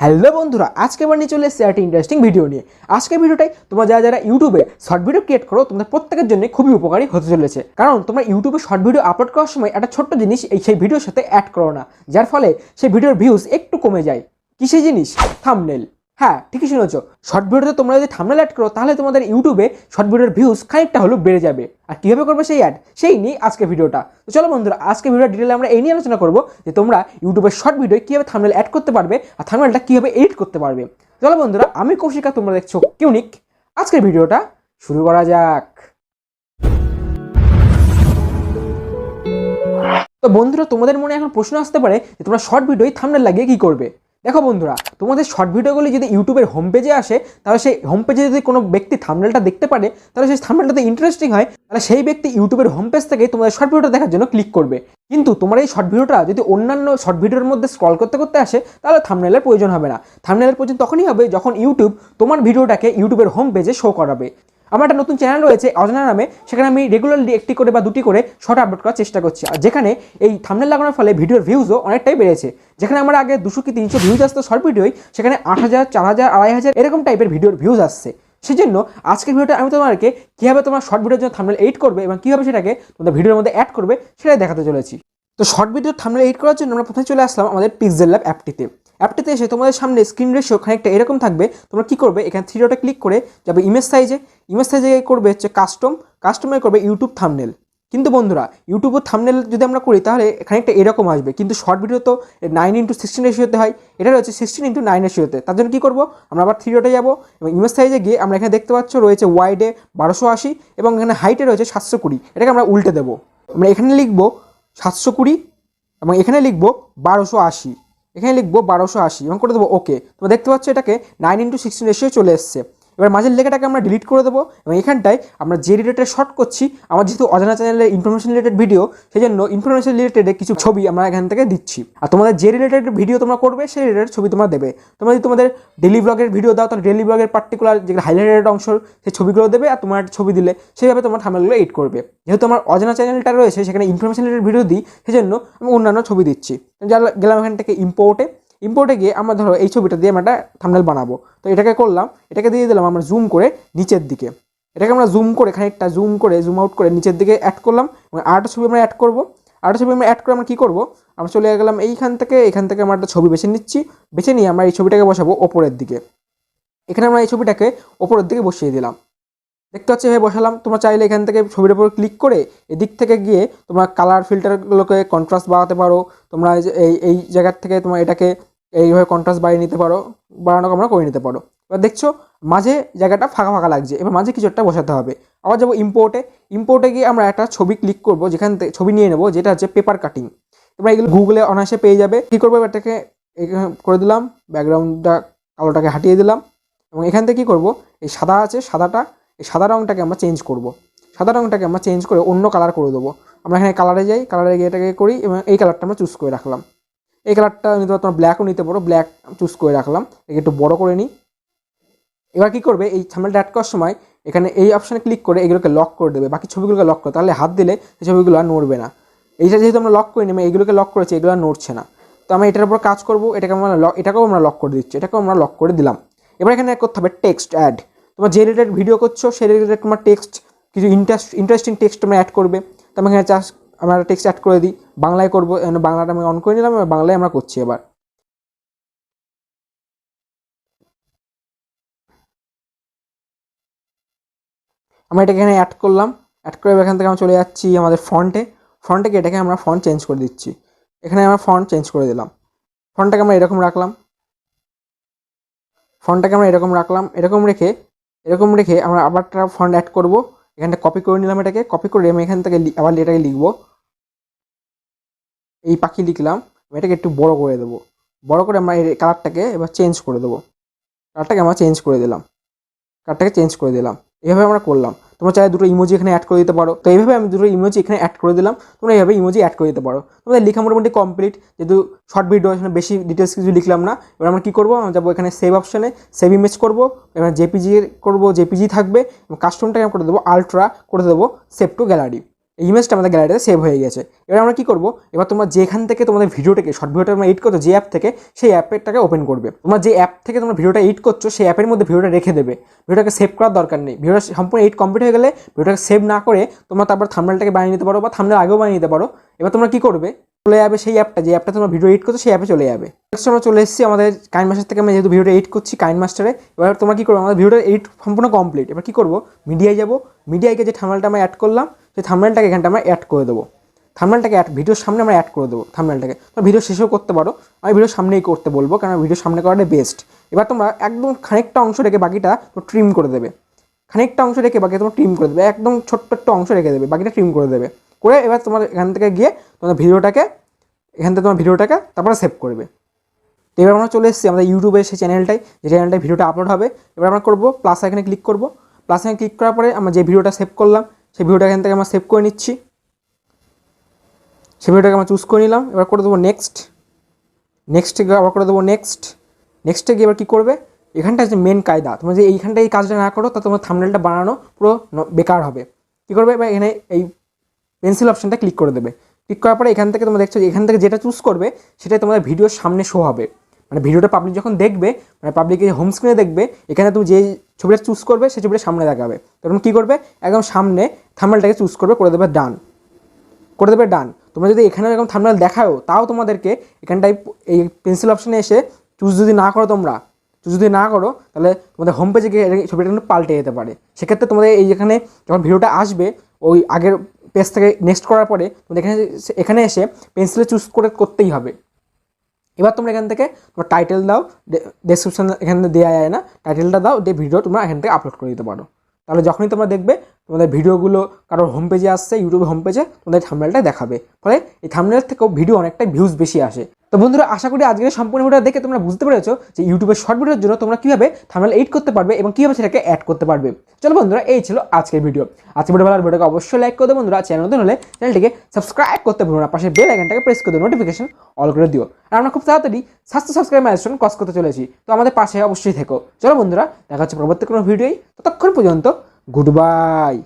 Hello বন্ধুরা, আজকে আবার নিয়ে চলে এসেছে একটা ইন্টারেস্টিং ভিডিও নিয়ে। আজকে ভিডিওটাই তোমরা যারা যারা ইউটিউবে শর্ট ভিডিও ক্রিয়েট করো, তোমাদের প্রত্যেকের জন্য খুবই উপকারী হতে চলেছে। কারণ তোমরা ইউটিউবে শর্ট ভিডিও আপলোড করার সময় একটা ছোট্ট জিনিস এই সেই ভিডিওর সাথে অ্যাড করো না, যার ফলে সেই ভিডিওর ভিউজ একটু কমে যায়। কিসে জিনিস? থামনেল হ্যাঁ ঠিকই শুনেছো। শর্ট ভিডিওতে তোমরা যদি থামনেল অ্যাড করো, তাহলে তোমাদের ইউটিউবে শর্ট ভিডিওর ভিউজ খানিকটা হলেও বেড়ে যাবে। আর কীভাবে করবে সেই অ্যাড সেই নিয়ে আজকে ভিডিওটা তো চলো বন্ধুরা, আজকে ভিডিও ডিটেলে আমরা এই নিয়ে আলোচনা করব যে তোমরা ইউটিউবের শর্ট ভিডিও কীভাবে থামনেল অ্যাড করতে পারবে আর থামনেলটা কীভাবে এডিট করতে পারবে। চলো বন্ধুরা, আমি কৌশিকা, তোমরা দেখছ কিউনিক আজকের ভিডিওটা শুরু করা যাক। তো বন্ধুরা, তোমাদের মনে এখন প্রশ্ন আসতে পারে যে তোমরা শর্ট ভিডিওই থামনেল লাগিয়ে কী করবে? দেখো বন্ধুরা, তোমাদের শর্ট ভিডিওগুলি যদি ইউটিউবের হোম পেজে আসে, তাহলে সেই হোম পেজে যদি কোনো ব্যক্তি থামনেলটা দেখতে পারে, তাহলে সেই থামনেলটাতে ইন্টারেস্টিং হয়, তাহলে সেই ব্যক্তি ইউটিউবের হোম পেজ থেকে তোমাদের শর্ট ভিডিওটা দেখার জন্য ক্লিক করবে। কিন্তু তোমার এই শর্ট ভিডিওটা যদি অন্যান্য শর্ট ভিডিওর মধ্যে স্ক্রল করতে করতে আসে, তাহলে থামনেলের প্রয়োজন হবে না। থামনেলের প্রয়োজন তখনই হবে যখন ইউটিউব তোমার ভিডিওটাকে ইউটিউবের হোম পেজে শো করাবে। আমার একটা নতুন চ্যানেল রয়েছে, অজানা নামে, সেখানে আমি রেগুলারলি একটি করে বা দুটি করে শর্ট আপলোড করার চেষ্টা করছি। আর যেখানে এই থামনেল লাগানোর ফলে ভিডিওর ভিউজও অনেকটাই বেড়েছে। যেখানে আমার আগে দুশো কি তিনশো ভিউজ আসতো শর্ট ভিডিওই সেখানে আট হাজার, চার হাজার, আড়াই হাজার এরকম টাইপের ভিডিওর ভিউজ আসছে। সেজন্য আজকের ভিডিওটা আমি তোমাদেরকে কীভাবে তোমার শর্ট ভিডিওর জন্য থামনেল এডিট করবে এবং কীভাবে সেটাকে তোমাদের ভিডিওর মধ্যে অ্যাড করবে, সেটাই দেখাতে চলেছি। তো শর্ট ভিডিও থামনেল এডিট করার জন্য আমরা প্রথমে চলে আসলাম আমাদের পিক্সেল ল্যাব অ্যাপটিতে অ্যাপটিতে এসে তোমাদের সামনে স্ক্রিন রেশিও খানিকটা এরকম থাকবে, তোমরা কী করবে? এখানে থ্রি ক্লিক করে যাবে ইমেজ সাইজে ইমেজ সাইজে করবে হচ্ছে কাস্টম কাস্টমে করবে ইউটিউব থামনেল কিন্তু বন্ধুরা ইউটিউবের থামনেল যদি আমরা করি, তাহলে খানিকটা এরকম আসবে। কিন্তু শর্ট ভিডিও তো নাইন ইন্টু সিক্সটিন রেশিওতে হয়। এটা রয়েছে সিক্সটিন ইন্টু নাইন রেশিওতে তার জন্য কী করব? আমরা আবার থ্রি ডটে যাব। এবং ইমেজ সাইজে গিয়ে আমরা এখানে দেখতে পাচ্ছ রয়েছে ওয়াইডে বারোশো আশি এবং এখানে হাইটে রয়েছে সাতশো কুড়ি। এটাকে আমরা উল্টে দেবো। আমরা এখানে লিখব সাতশো কুড়ি এবং এখানে লিখব বারোশো আশি। এখানে লিখব বারোশো আশি। এবং করে দেবো ওকে, তোমরা দেখতে পাচ্ছ এটাকে নাইন ইন্টু সিক্সটিন রেশিও চলে এসছে। এবার মাঝের লেখাটাকে আমরা ডিলিট করে দেবো এবং এখানটায় আমরা যে রিলেটেড শর্ট করছি, আমার যেহেতু অজানা চ্যানেলের ইনফরমেশন রিলেটেড ভিডিও সেই জন্য ইনফরমেশন রিলেটেড কিছু ছবি আমরা এখান থেকে দিচ্ছি। আর তোমাদের যে রিলেটেড ভিডিও তোমরা করবে, সেই রিলেটেড ছবি তোমরা দেবে। তোমরা যদি তোমাদের ডেলি ব্লগের ভিডিও দাও, তাহলে ডেলি ব্লগের পার্টিকুলার যেগুলো হাইলাইটেড অংশ, সেই ছবিগুলো দেবে আর তোমার ছবি দিলে সেইভাবে তোমার থামেলগুলো এডিট করবে। যেহেতু আমার অজানা চ্যানেলটা রয়েছে, সেখানে ইনফরমেশন রিলেটেড ভিডিও দিই সেই জন্য আমি অন্যান্য ছবি দিচ্ছি। যা- গেলাম এখান থেকে ইম্পোর্টে ইম্পোর্টে গিয়ে আমরা ধরো এই ছবিটা দিয়ে আমরা একটা থামনেল বানাবো। তো এটাকে করলাম, এটাকে দিয়ে দিলাম আমরা জুম করে নিচের দিকে। এটাকে আমরা জুম করে, খানিকটা জুম করে জুম আউট করে নিচের দিকে অ্যাড করলাম এবং আরেকটা ছবি আমরা অ্যাড করব। আরেকটা ছবি আমরা অ্যাড করে আমরা কী করব? আমরা চলে গেলাম এইখান থেকে, এখান থেকে আমরা একটা ছবি বেছে নিচ্ছি। বেছে নিয়ে আমরা এই ছবিটাকে বসাবো ওপরের দিকে। এখানে আমরা এই ছবিটাকে ওপরের দিকে বসিয়ে দিলাম। দেখতে পাচ্ছি এভাবে বসালাম। তোমরা চাইলে এখান থেকে ছবির উপর ক্লিক করে এদিক থেকে গিয়ে তোমরা কালার ফিল্টারগুলোকে কন্ট্রাস্ট বাড়াতে পারো। তোমরা এই এই জায়গার থেকে তোমরা এটাকে এইভাবে কন্ট্রাস্ট বাড়িয়ে নিতে পারো বাড়ানো কমানো করে নিতে পারো। এবার দেখছ, মাঝে জায়গাটা ফাঁকা ফাঁকা লাগছে, এবার মাঝে কিছু একটা বসাতে হবে। আবার যাব ইম্পোর্টে ইম্পোর্টে গিয়ে আমরা একটা ছবি ক্লিক করব, যেখান থেকে ছবি নিয়ে নেব, যেটা হচ্ছে পেপার কাটিং তোমরা এগুলো গুগলে অনায়াসে পেয়ে যাবে। কী করব এটাকে করে দিলাম ব্যাকগ্রাউন্ডটা কালোটাকে হাটিয়ে দিলাম। এবং এখান থেকে কী করব, এই সাদা আছে, সাদাটা, এই সাদা রঙটাকে আমরা চেঞ্জ করব। সাদা রঙটাকে আমরা চেঞ্জ করে অন্য কালার করে দেবো। আমরা এখানে কালারে যাই কালারে গিয়ে এটাকে করি এবং এই কালারটা আমরা চুজ করে রাখলাম। এই কালারটা নিতে পারো তোমার ব্ল্যাকও নিতে পারো ব্ল্যাক চুজ করে রাখলাম। একে একটু বড় করে নিই। এবার কী করবে, এই থামেলটা অ্যাড করার সময় এখানে এই অপশানে ক্লিক করে এগুলোকে লক করে দেবে। বাকি ছবিগুলোকে লক করে, তাহলে হাত দিলে সেই ছবিগুলো আর নড়বে না। এইটা যেহেতু আমরা লক করে নেবে এইগুলোকে লক করেছি, এগুলো আর নড়ছে না। তো আমরা এটার উপর কাজ করব, এটাকে আমরা লক এটাকেও আমরা লক করে দিচ্ছি, এটাকেও আমরা লক করে দিলাম। এবার এখানে করতে হবে টেক্সট অ্যাড তোমার যে রিলেটেড ভিডিও করছ, সেই রিলেটেড তোমার টেক্সট কিছু ইন্টারেস্ট ইন্টারেস্টিং টেক্সট তোমরা অ্যাড করবে। তো আমি এখানে চাষ আমরা টেক্সট অ্যাড করে দিই। বাংলায় করব বাংলাটা আমি অন করে নিলাম বাংলায় আমরা করছি এবার। আমরা এটাকে এখানে অ্যাড করলাম। অ্যাড করে এখান থেকে আমরা চলে যাচ্ছি আমাদের ফন্টে ফন্টে গিয়ে এটাকে আমরা ফন্ট চেঞ্জ করে দিচ্ছি। এখানে আমরা ফন্ট চেঞ্জ করে দিলাম। ফন্টটাকে আমরা এরকম রাখলাম। ফন্টটাকে আমরা এরকম রাখলাম। এরকম রেখে এরকম রেখে আমরা আবার একটা ফন্ট অ্যাড করব। এখানটা কপি করে নিলাম এটাকে। কপি করে আমি এখান থেকে আবার এটাকে লিখব। এই পাখি লিখলাম এটাকে একটু বড় করে দেবো। বড় করে আমরা এই কালারটাকে এবার চেঞ্জ করে দেবো। কালারটাকে আমরা চেঞ্জ করে দিলাম। কালারটাকে চেঞ্জ করে দিলাম। এইভাবে আমরা করলাম। তোমরা চাইলে দুটো ইমোজি এখানে অ্যাড করে দিতে পারো। তো এইভাবে আমি দুটো ইমোজি এখানে অ্যাড করে দিলাম। তোমরা এইভাবে ইমোজি অ্যাড করে দিতে পারো। তোমাদের লেখা মোটামুটি কমপ্লিট যেহেতু শর্ট ভিডিও এখানে বেশি ডিটেলস কিছু লিখলাম না। এবার আমরা কী করব? আমরা যাব এখানে সেভ অপশানে সেভ ইমেজ করব। এবার জেপিজি করব জেপিজি থাকবে। এবং কাস্টমটাকে আমরা করে দেবো আলট্রা করে দেবো সেভ টু গ্যালারি এই ইমেজটা আমাদের গ্যালারিতে সেভ হয়ে গেছে। এবার আমরা কি করব? এবার তোমরা যেখান থেকে তোমাদের ভিডিওটাকে শর্ট ভিডিওটা তোমরা এডিট করছ, যে অ্যাপ থেকে, সেই অ্যাপেরটাকে ওপেন করবে। তোমরা যে অ্যাপ থেকে তোমরা ভিডিওটা এডিট করছ, সেই অ্যাপের মধ্যে ভিডিওটা রেখে দেবে। ভিডিওটাকে সেভ করার দরকার নেই। ভিডিওটা সম্পূর্ণ এডিট কমপ্লিট হয়ে গেলে ভিডিওটাকে সেভ না করে তোমরা তারপর থামনেলটাকে বানিয়ে নিতে পারো বা থামনেল আগেও বানিয়ে নিতে পারো। এবার তোমরা কি করবে? চলে যাবে সেই অ্যাপটা যে অ্যাপটা তোমরা ভিডিও এডিট করছ, সেই অ্যাপে চলে যাবে। Next আমরা চলে এসেছি আমাদের কাইন মাস্টার থেকে। আমি যেহেতু ভিডিওটা এডিট করছি কাইন মাস্টারে এবার তোমরা কী করব? আমাদের ভিডিওটা এডিট সম্পূর্ণ কমপ্লিট এবার কী করব? মিডিয়ায় যাব। মিডিয়াকে যে থামনেলটা আমরা অ্যাড করলাম সেই থামনেলটাকে এখানটা আমরা অ্যাড করে দেবো। থামনেলটাকে অ্যাড ভিডিওর সামনে আমরা অ্যাড করে দেবো থামনেলটাকে তোমরা ভিডিও শেষেও করতে পারো। আমি ভিডিওর সামনেই করতে বলব কারণ ভিডিওর সামনে করাটাই বেস্ট এবার তোমরা একদম খানিকটা অংশ রেখে বাকিটা ট্রিম করে দেবে। খানিকটা অংশ রেখে বাকি তোমরা ট্রিম করে দেবে। একদম ছোট্ট একটা অংশ রেখে দেবে, বাকিটা ট্রিম করে দেবে। করে এবার তোমার এখান থেকে গিয়ে তোমার ভিডিওটাকে এখান থেকে তোমার ভিডিওটাকে তারপরে সেভ করবে। তো এবার আমরা চলে এসেছি আমাদের ইউটিউবে সেই চ্যানেলটাই যে চ্যানেলটায় ভিডিওটা আপলোড হবে। এবার আমরা করব প্লাস এখানে ক্লিক করব। প্লাস এখানে ক্লিক করার পরে আমরা যে ভিডিওটা সেভ করলাম সেই ভিডিওটা এখান থেকে আমরা সেভ করে নিচ্ছি। সেই ভিডিওটাকে আমরা চুজ করে নিলাম। এবার করে দেবো নেক্সট নেক্সটে গিয়ে আবার করে দেবো নেক্সট নেক্সটে গিয়ে এবার কী করবে? এখানটা যে মেন কায়দা, তোমরা যে এইখানটা এই কাজটা না করো তা তোমার থামনেলটা বানানো পুরো বেকার হবে। কী করবে? এবার এখানে এই পেন্সিল অপশনটা ক্লিক করে দেবে। ক্লিক করার পরে এখান থেকে তোমরা দেখছ এখান থেকে যেটা চুজ করবে, সেটাই তোমাদের ভিডিওর সামনে শো হবে। মানে ভিডিওটা পাবলিক যখন দেখবে মানে পাবলিকের হোম স্ক্রিনে দেখবে, এখানে তুমি যে ছবিটা চুজ করবে, সেই ছবিটা সামনে দেখাবে। তখন কী করবে? একদম সামনে থামনেলটাকে চুজ করবে, করে দেবে ডান করে দেবে ডান তোমরা যদি এখানে এরকম থামনেল দেখাও তাও তোমাদেরকে এখানটায় এই পেন্সিল অপশানে এসে চুজ যদি না করো তোমরা চুজ যদি না করো, তাহলে তোমাদের হোম পেজে গিয়ে ছবিটা কিন্তু পাল্টে যেতে পারে। সেক্ষেত্রে তোমাদের এই এখানে যখন ভিডিওটা আসবে, ওই আগের পেজ থেকে নেক্সট করার পরে, তোমাদের এখানে এখানে এসে পেন্সিলে চুজ করে করতেই হবে। এবার তোমরা এখান থেকে তোমার টাইটেল দাও ডেসক্রিপশন এখানে দেওয়া যায় না টাইটেলটা দাও, দিয়ে ভিডিও তোমরা এখান থেকে আপলোড করে দিতে পারো। তাহলে যখনই তোমরা দেখবে, তোমাদের ভিডিওগুলো কারোর হোম পেজে আসছে ইউটিউবে হোম পেজে তোমাদের থামনেলটা দেখাবে। ফলে এই থামনেল থেকেও ভিডিও অনেকটাই ভিউজ বেশি আসে। তো বন্ধুরা, আশা করি আজকের সম্পূর্ণ ভিডিও দেখে তোমরা বুঝতে পেরেছ যে ইউটিউবের শর্ট ভিডিওর জন্য তোমরা কীভাবে থামনেল এডিট করতে পারবে এবং কীভাবে সেটাকে অ্যাড করতে পারবে। চলো বন্ধুরা, এই ছিল আজকের ভিডিও আজকের ভিডিও ভালো ভিডিওকে অবশ্যই লাইক করে দেবো বন্ধুরা। চ্যানেল নতুন হলে চ্যানেলটিকে সাবস্ক্রাইব করতে ভুলো না। পাশে বেল আইকনটাকে প্রেস করে নোটিফিকেশন অল করে দিও। আর আমরা খুব তাড়াতাড়ি স্বাস্থ্য সাবস্ক্রাইব মাইলস্টোন ক্রস করতে চলেছি। তো আমাদের পাশে অবশ্যই থেকো। চলো বন্ধুরা, দেখা হচ্ছে পরবর্তী কোনো ভিডিওই ততক্ষণ পর্যন্ত গুড বাই